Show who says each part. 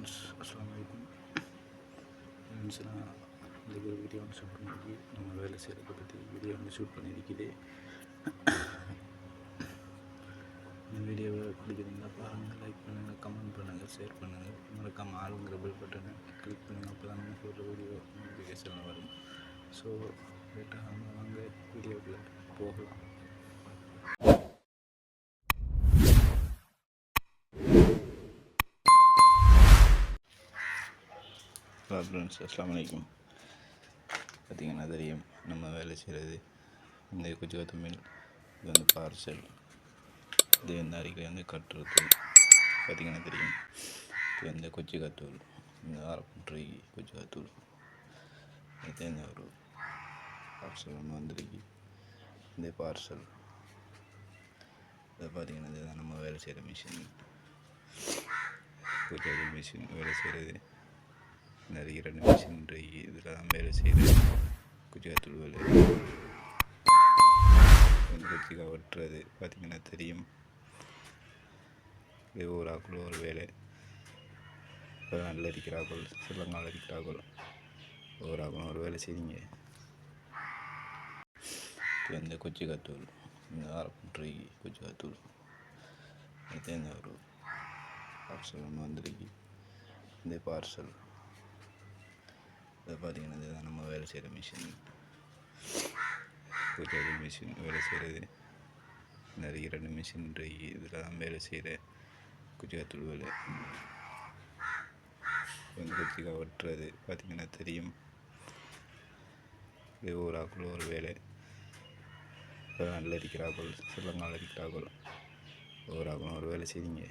Speaker 1: Friends அஸ்லாம் வலைக்கும் friends நான் இந்த ஒரு வீடியோ வந்து ஷூட் பண்ணிருக்கு நம்ம வேலை செய்கிறத பற்றி வீடியோ வந்து ஷூட் பண்ணியிருக்குது இந்த வீடியோவை பிடிக்கிறீங்களா பாருங்கள் லைக் பண்ணுங்கள் கமெண்ட் பண்ணுங்கள் ஷேர் பண்ணுங்கள் மறக்காமல் ஆளுங்கிற பெல் பட்டனை கிளிக் பண்ணுங்கள் அப்போ தான் நமக்கு ஒரு வீடியோ நோட்டிஃபிகேஷன் வரும். ஸோ லேட்டாக வாங்க வீடியோக்குள்ளே போகலாம். ஹலோ ஃப்ரெண்ட்ஸ் அஸ்லாம் வலைக்கும் பார்த்தீங்கன்னா தெரியும் நம்ம வேலை செய்கிறது இந்த குஜரா தமிழ் இது வந்து பார்சல் இது வந்து அறிக்கை வந்து கட்டுறது பார்த்தீங்கன்னா தெரியும் இது வந்து கொச்சிக்காத்தூள் இந்த ஆரப்புன்றை கொச்சிக்காத்தூள் இது இந்த ஒரு பார்சல் ஒன்று வந்திருக்கு. இந்த பார்சல். இதை பார்த்தீங்கன்னா இதுதான் நம்ம வேலை செய்கிற மிஷின் குஜராத்தி மிஷின் வேலை செய்கிறது நிறைய ரெண்டு மிஷின் இதில் தான் வேலை செய்து குஜராத்தில் வேலை இந்த குச்சிக்கா வெட்டுறது பார்த்திங்கன்னா தெரியும். இது ஒரு ஆக்குள் ஒரு வேலை. ஒரு நல்ல இருக்கிறார்கள் சிலங்கால் இருக்கிறார்கள். ஒரு ஆக்குள் ஒரு வேலை செய்யுங்க இது வந்து கொச்சிக்காத்தூள் இந்த ஆரப்புன்றை கொச்சிக்காத்தூள் இது இந்த ஒரு பார்சல் ஒன்று வந்திருக்கு. இந்த பார்சல் இதை பார்த்தீங்கன்னா இதுதான் நம்ம வேலை செய்கிற மிஷின் குஜராத்தி மிஷின் வேலை செய்கிறது. நிறைய ரெண்டு மிஷின் இருக்கு. இதில் தான் வேலை செய்கிற குஜராத்தூள் வேலை வந்து குச்சிக்கா வெட்டுறது பார்த்திங்கன்னா தெரியும். இது ஒரு ஆக்குள் ஒரு வேலை. ஒரு நல்ல இருக்கிறார்கள் சிலங்கால் இருக்கிறார்கள் ஒரு ஆக்குள் ஒரு வேலை செய்வீங்க